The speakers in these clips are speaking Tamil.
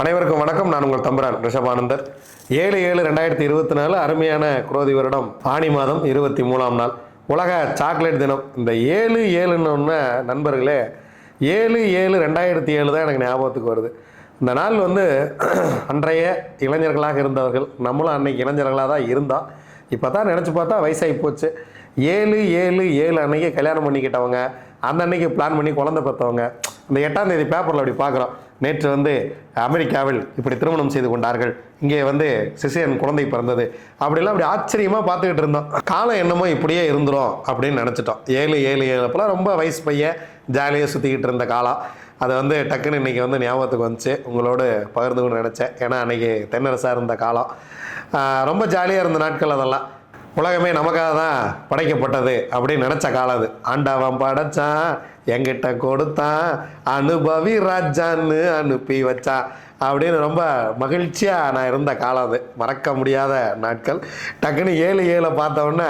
அனைவருக்கும் வணக்கம். நான் உங்கள் தம்பரான் ரிஷபானந்தர். ஏழு ஏழு ரெண்டாயிரத்தி இருபத்தி நாலு அருமையான குரோதி வருடம் ஆணி மாதம் இருபத்தி மூணாம் நாள். உலக சாக்லேட் தினம். இந்த ஏழு ஏழுன்னு நண்பர்களே ஏழு ஏழு ரெண்டாயிரத்தி ஏழு தான் எனக்கு ஞாபகத்துக்கு வருது. இந்த நாள் வந்து அன்றைய இளைஞர்களாக இருந்தவர்கள் நம்மளும் அன்னைக்கு இளைஞர்களாக தான் இருந்தோம் இப்போ தான் நினச்சி பார்த்தா வயசாகி போச்சு. ஏழு ஏழு ஏழு அன்னைக்கு கல்யாணம் பண்ணிக்கிட்டவங்க அந்த அன்னைக்கு பிளான் பண்ணி குழந்தை பார்த்தவங்க இந்த எட்டாம் தேதி பேப்பரில் அப்படி பார்க்குறோம். நேற்று வந்து அமெரிக்காவில் இப்படி திருமணம் செய்து கொண்டார்கள். இங்கே வந்து சிசியன் குழந்தை பிறந்தது. அப்படிலாம் அப்படி ஆச்சரியமாக பார்த்துக்கிட்டு இருந்தோம். காலம் என்னமோ இப்படியே இருந்துடும் அப்படின்னு நினச்சிட்டோம். ஏழு ஏழு ஏழு அப்போலாம் ரொம்ப வயசு பையன் ஜாலியாக சுற்றிக்கிட்டு இருந்த காலம். அதை வந்து டக்குன்னு இன்றைக்கி வந்து ஞாபகத்துக்கு வந்துச்சு. உங்களோடு பகிர்ந்துக்கணும்னு நினச்சேன். ஏன்னா அன்றைக்கி தென்னரசாக இருந்த காலம். ரொம்ப ஜாலியாக இருந்த நாட்கள் அதெல்லாம். உலகமே நமக்காக தான் படைக்கப்பட்டது அப்படின்னு நினச்ச காலம் அது. ஆண்டவன் படைச்சான் என்கிட்ட கொடுத்தான் அனுபவி ராஜான்னு அனுப்பி வச்சான் அப்படின்னு ரொம்ப மகிழ்ச்சியாக நான் இருந்த காலம் அது. மறக்க முடியாத நாட்கள். டக்குன்னு ஏழு ஏழை பார்த்தோன்னே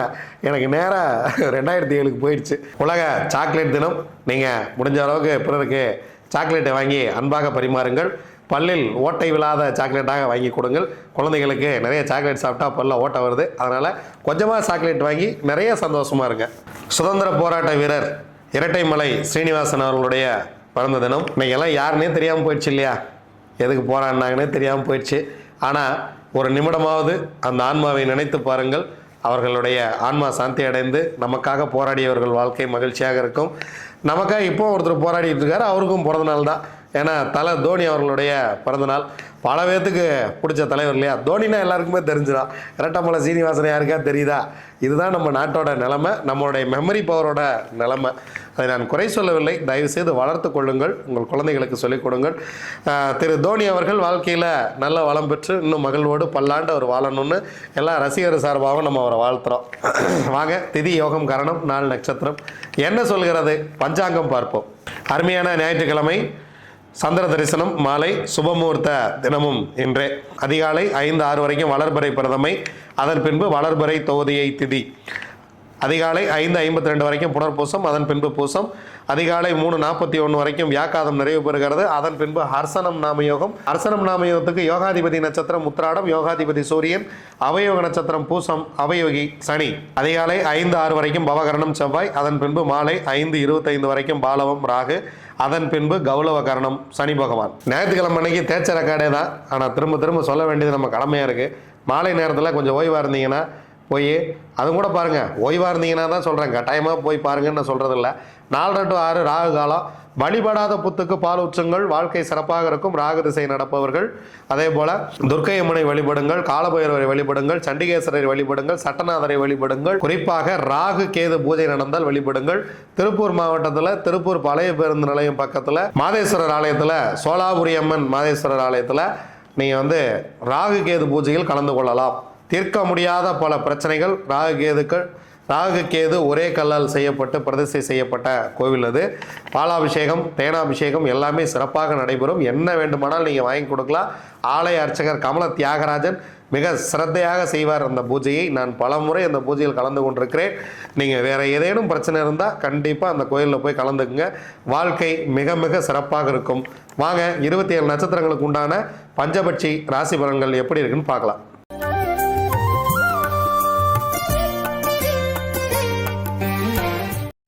எனக்கு நேராக ரெண்டாயிரத்தி ஏழுக்கு போயிடுச்சு. உலக சாக்லேட் தினம். நீங்கள் முடிஞ்ச அளவுக்கு பிறருக்கு சாக்லேட்டை வாங்கி அன்பாக பரிமாறுங்கள். பல்லில் ஓட்டை விழாத சாக்லேட்டாக வாங்கி கொடுங்கள். குழந்தைகளுக்கு நிறைய சாக்லேட் சாப்பிட்டா பல்ல ஓட்டை வருது. அதனால் கொஞ்சமாக சாக்லேட் வாங்கி நிறைய சந்தோஷமாக இருங்க. சுதந்திர போராட்ட வீரர் இரட்டைமலை ஸ்ரீனிவாசன் அவர்களுடைய பிறந்த தினம். இன்னைக்கு எல்லாம் யாருன்னே தெரியாமல் போயிடுச்சு இல்லையா? எதுக்கு போராடினாங்கன்னே தெரியாமல் போயிடுச்சு. ஆனால் ஒரு நிமிடமாவது அந்த ஆன்மாவை நினைத்து பாருங்கள். அவர்களுடைய ஆன்மா சாந்தி அடைந்து நமக்காக போராடியவர்கள் வாழ்க்கை மகிழ்ச்சியாக இருக்கும். நமக்காக இப்போ ஒருத்தர் போராடிட்டு இருக்காரு அவருக்கும் பிறந்த நாள் தான். ஏன்னா தலை தோனி அவர்களுடைய பிறந்தநாள். பல பேர்த்துக்கு பிடிச்ச தலைவர் இல்லையா? தோனினா எல்லாருக்குமே தெரிஞ்சிடும் இரட்டமலை சீனிவாசன் யாருக்கா தெரியுதா? இதுதான் நம்ம நாட்டோட நிலைமை நம்மளுடைய மெமரி பவரோட நிலைமை. அதை நான் குறை சொல்லவில்லை. தயவு செய்து வளர்த்து கொள்ளுங்கள். உங்கள் குழந்தைகளுக்கு சொல்லிக் கொடுங்கள். திரு தோனி அவர்கள் வாழ்க்கையில் நல்ல வளம் பெற்று இன்னும் மகிழ்வோடு பல்லாண்டு அவர் வாழணும்னு எல்லா ரசிகர் சார்பாகவும் நம்ம அவரை வாழ்த்துறோம். வாங்க திதி யோகம் கரணம் நாள் நட்சத்திரம். என்ன சொல்கிறது? பஞ்சாங்கம் பார்ப்போம். அருமையான ஞாயிற்றுக்கிழமை. சந்திர தரிசனம் மாலை சுபமுகூர்த்த தினமும் இன்றே. அதிகாலை ஐந்து ஆறு வரைக்கும் வளர்பறை பிரதமை. அதன் பின்பு வளர்பறை தொகுதியை திதி. அதிகாலை ஐந்து ஐம்பத்தி ரெண்டு வரைக்கும் புனர்பூசம் அதன் பின்பு பூசம். அதிகாலை மூணு நாற்பத்தி ஒன்று வரைக்கும் வியாக்காதம் நிறைவு பெறுகிறது. அதன் பின்பு ஹர்சனம் நாமயோகம். ஹர்சனம் நாமயோகத்துக்கு யோகாதிபதி நட்சத்திரம் உத்திராடம் யோகாதிபதி சூரியன் அவயோக நட்சத்திரம் பூசம் அவயோகி சனி. அதிகாலை ஐந்து ஆறு வரைக்கும் பவகரணம் செவ்வாய். அதன் பின்பு மாலை ஐந்து இருபத்தைந்து வரைக்கும் பாலவம் ராகு. அதன் பின்பு கௌலவ கரணம் சனி பகவான். ஞாயிற்றுக்கிழமை அன்னைக்கு தேய்ச்ச ரெக்கார்டே தான். ஆனால் திரும்ப திரும்ப சொல்ல வேண்டியது நம்ம கடமையாக இருக்குது மாலை நேரத்தில் கொஞ்சம் ஓய்வாக இருந்தீங்கன்னா போய் அதுவும் கூட பாருங்கள் ஓய்வாக இருந்தீங்கன்னா தான் சொல்கிறேன் கட்டாயமாக போய் பாருங்கன்னு நான் சொல்கிறதில்ல நாலரை டு ஆறு ராகு காலம் வழிபடாத புத்துக்கு பால் உச்சங்கள் வாழ்க்கை சிறப்பாக இருக்கும் ராகு திசை நடப்பவர்கள். அதே போல துர்க்கை அம்மனை வழிபடுங்கள் காலபைரவரை வழிபடுங்கள் சண்டிகேஸ்வரரை வழிபடுங்கள் சட்டநாதரை வழிபடுங்கள். குறிப்பாக ராகு கேது பூஜை நடந்தால் வழிபடுங்கள். திருப்பூர் மாவட்டத்தில் திருப்பூர் பழைய பேருந்து நிலையம் பக்கத்தில் மாதேஸ்வரர் ஆலயத்தில் சோலாபுரி அம்மன் மாதேஸ்வரர் ஆலயத்தில் நீங்கள் வந்து ராகு கேது பூஜையில் கலந்து கொள்ளலாம். தீர்க்க முடியாத பல பிரச்சனைகள் ராகு கேதுக்கள் ராகுகேது ஒரே கல்லால் செய்யப்பட்டு பிரதிஷ்டை செய்யப்பட்ட கோவில் அது. பாலாபிஷேகம் தேனாபிஷேகம் எல்லாமே சிறப்பாக நடைபெறும். என்ன வேண்டுமானால் நீங்கள் வாங்கி கொடுக்கலாம். ஆலய அர்ச்சகர் கமல தியாகராஜன் மிக சிரத்தையாக செய்வார் அந்த பூஜையை. நான் பலமுறை அந்த பூஜையில் கலந்து கொண்டிருக்கிறேன். நீங்கள் வேறு ஏதேனும் பிரச்சனை இருந்தால் கண்டிப்பாக அந்த கோயிலில் போய் கலந்துக்குங்க. வாழ்க்கை மிக மிக சிறப்பாக இருக்கும். வாங்க இருபத்தி ஏழு நட்சத்திரங்களுக்கு உண்டான பஞ்சபட்சி ராசி பலன்கள் எப்படி இருக்குன்னு பார்க்கலாம்.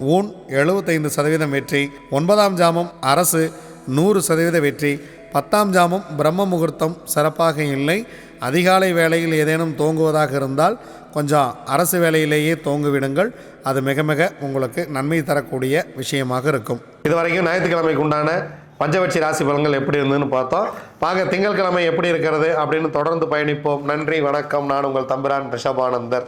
ஊன் எழுபத்தைந்து சதவீதம் வெற்றி ஒன்பதாம் ஜாமம் அரசு நூறு சதவீத வெற்றி பத்தாம் ஜாமம் பிரம்ம முகூர்த்தம் சிறப்பாக இல்லை. அதிகாலை வேளையில் ஏதேனும் தோங்குவதாக இருந்தால் கொஞ்சம் அரசு வேலையிலேயே தோங்குவிடுங்கள். அது மிக மிக உங்களுக்கு நன்மை தரக்கூடிய விஷயமாக இருக்கும். இதுவரைக்கும் ஞாயிற்றுக்கிழமைக்கு உண்டான பஞ்சவட்சி ராசி பலன்கள் எப்படி இருந்ததுன்னு பார்த்தோம். பார்க்க திங்கட்கிழமை எப்படி இருக்கிறது அப்படின்னு தொடர்ந்து பயணிப்போம். நன்றி வணக்கம். நான் உங்கள் தம்பிரான் ரிஷபானந்தர்